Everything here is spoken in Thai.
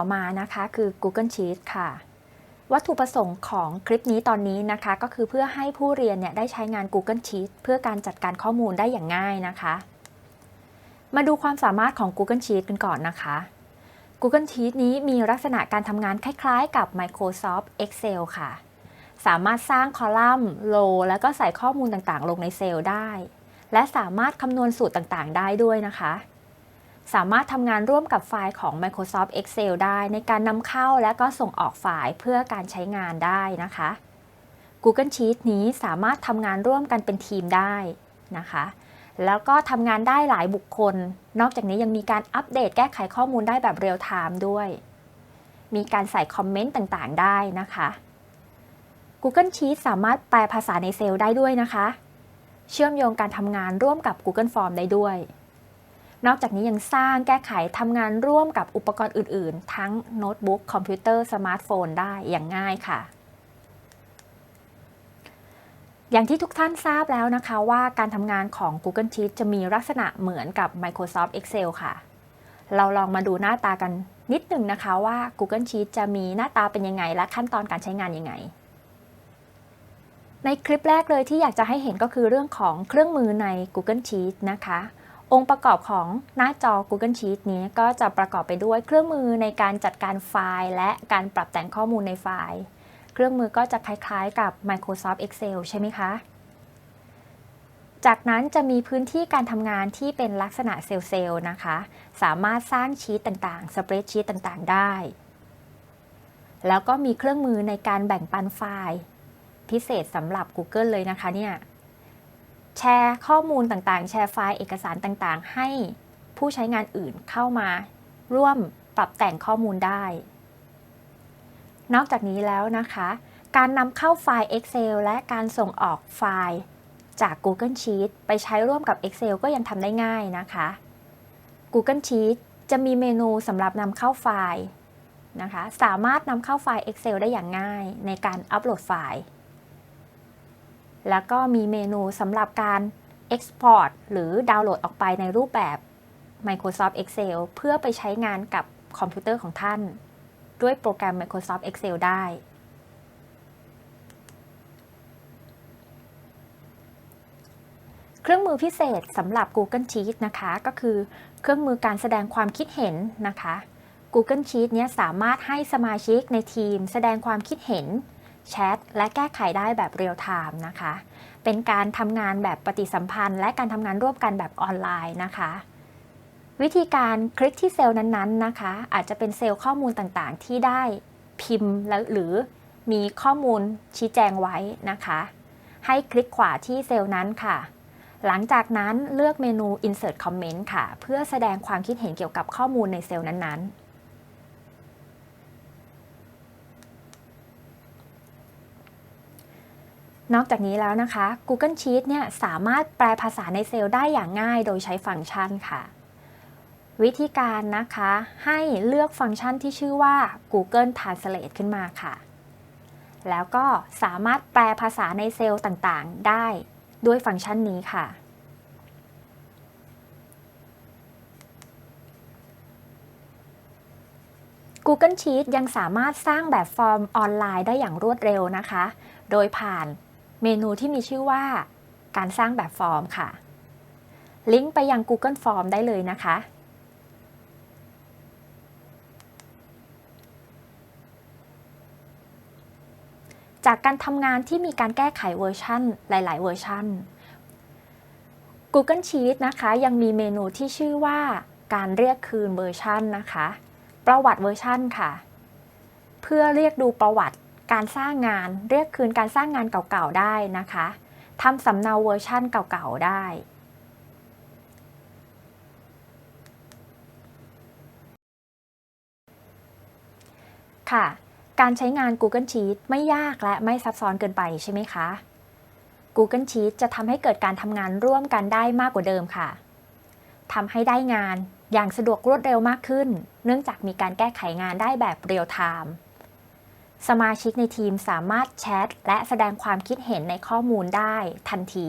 อต่อมานะคะคือ Google Sheets ค่ะ วัตถุประสงค์ของคลิปนี้ตอนนี้นะคะ ก็คือเพื่อให้ผู้เรียนเนี่ยได้ใช้งาน Google Sheets เพื่อการจัดการข้อมูลได้อย่างง่ายนะคะ มาดูความสามารถของ Google Sheets กันก่อนนะคะ Google Sheets นี้มีลักษณะการทำงานคล้ายๆ กับ Microsoft Excel ค่ะ สามารถสร้างคอลัมน์โลแล้วก็ใส่ข้อมูลต่างๆ ลงในเซลล์ได้ และสามารถคำนวณสูตรต่างๆ ได้ด้วยนะคะ สามารถทำงานร่วมกับไฟล์ของ Microsoft Excel ได้ ในการนำเข้าและก็ส่งออกไฟล์เพื่อการใช้งานได้นะคะ Google Sheets นี้สามารถทำงานร่วมกันเป็นทีมได้นะคะ แล้วก็ทำงานได้หลายบุคคล นอกจากนี้ยังมีการอัปเดตแก้ไขข้อมูลได้แบบเรียลไทม์ด้วย มีการใส่คอมเมนต์ต่างๆ ได้นะคะ Google Sheets สามารถแปลภาษาในเซลล์ได้ด้วยนะคะ เชื่อมโยงการทำงานร่วมกับ Google Form ได้ด้วย นอกจากนี้ยังสร้างแก้ไขทำงานร่วมกับอุปกรณ์อื่น ๆ ทั้งโน้ตบุ๊กคอมพิวเตอร์สมาร์ทโฟนได้อย่างง่ายค่ะอย่างที่ทุกท่านทราบแล้วนะคะว่าการทำงานของ Google Sheets จะมีลักษณะเหมือนกับ Microsoft Excel ค่ะ เราลองมาดูหน้าตากันนิดหนึ่งนะคะว่า Google Sheets จะมีหน้าตาเป็นยังไง และขั้นตอนการใช้งานยังไง ในคลิปแรกเลยที่อยากจะให้เห็นก็คือเรื่องของเครื่องมือใน Google Sheets นะคะ องค์ประกอบของหน้าจอ Google Sheets นี้ก็จะประกอบไปด้วยเครื่องมือในการจัดการไฟล์ และการปรับแต่งข้อมูลในไฟล์ เครื่องมือก็จะคล้ายๆกับ Microsoft Excel ใช่ไหมคะ จากนั้นจะมีพื้นที่การทำงานที่เป็นลักษณะเซลล์นะคะ สามารถสร้างชีตต่างๆ สเปรดชีตต่างๆ ได้ แล้วก็มีเครื่องมือในการแบ่งปันไฟล์ พิเศษสำหรับ Google เลยนะคะเนี่ย แชร์ข้อมูลต่างๆ แชร์ไฟล์เอกสารต่างๆ ให้ผู้ใช้งานอื่นเข้ามาร่วมปรับแต่งข้อมูลได้ นอกจากนี้แล้วนะคะ การนำเข้าไฟล์ Excel และการส่งออกไฟล์จาก Google Sheet ไปใช้ร่วมกับ Excel ก็ยังทำได้ง่ายนะคะ Google Sheet จะมีเมนูสำหรับนำเข้าไฟล์นะคะ สามารถนำเข้าไฟล์ Excel ได้อย่างง่ายในการอัปโหลดไฟล์ แล้วก็มีเมนูสำหรับการ Export หรือดาวน์โหลดออกไปในรูปแบบ Microsoft Excel เพื่อไปใช้งานกับคอมพิวเตอร์ของท่าน ด้วยโปรแกรม Microsoft Excel ได้ เครื่องมือพิเศษสำหรับ Google Sheets นะคะ ก็คือเครื่องมือการแสดงความคิดเห็นนะคะ Google Sheets เนี้ยสามารถให้สมาชิกในทีม แสดงความคิดเห็น แชทและแก้ไขได้แบบเรียลไทม์นะคะ เป็นการทำงานแบบปฏิสัมพันธ์ และการทำงานร่วมกันแบบออนไลน์นะคะวิธีการคลิกที่เซลล์นั้นๆนะคะ อาจจะเป็นเซลล์ข้อมูลต่างๆ ที่ได้พิมพ์แล้วหรือมีข้อมูลชี้แจงไว้นะคะ ให้คลิกขวาที่เซลล์นั้นค่ะ หลังจากนั้นเลือกเมนู insert comment ค่ะ เพื่อแสดงความคิดเห็นเกี่ยวกับข้อมูลในเซลล์นั้นๆ นอกจากนี้แล้วนะคะ Google Sheets เนี่ยสามารถแปลภาษาในเซลล์ได้อย่างง่ายโดยใช้ฟังก์ชันค่ะ วิธีการนะคะให้เลือกฟังก์ชันที่ชื่อว่า Google Translate ขึ้นมาค่ะ แล้วก็สามารถแปลภาษาในเซลล์ต่างๆ ได้ด้วยฟังก์ชันนี้ค่ะ Google Sheet ยังสามารถสร้างแบบฟอร์มออนไลน์ได้อย่างรวดเร็วนะคะ โดยผ่าน เมนูที่มีชื่อว่าการสร้างแบบฟอร์มค่ะ ลิงก์ไปยัง Google Form ได้เลยนะคะ จากการทำงานที่มีการแก้ไขเวอร์ชันหลาย ๆ เวอร์ชัน Google Sheet นะคะยังมีเมนูที่ชื่อว่าการเรียกคืนเวอร์ชันนะคะ ประวัติเวอร์ชันค่ะ เพื่อเรียกดูประวัติ การสร้างงานเรียกคืนการสร้างงานเก่าๆได้นะคะทำสำเนาเวอร์ชันเก่าๆได้ค่ะ การใช้งาน Google Sheet ไม่ยากและไม่ซับซ้อนเกินไปใช่ไหมคะ Google Sheet จะทำให้เกิดการทำงานร่วมกันได้มากกว่าเดิมค่ะ ทำให้ได้งานอย่างสะดวกรวดเร็วมากขึ้น เนื่องจากมีการแก้ไขงานได้แบบเรียลไทม์ สมาชิกในทีมสามารถแชทและแสดงความคิดเห็นในข้อมูลได้ทันที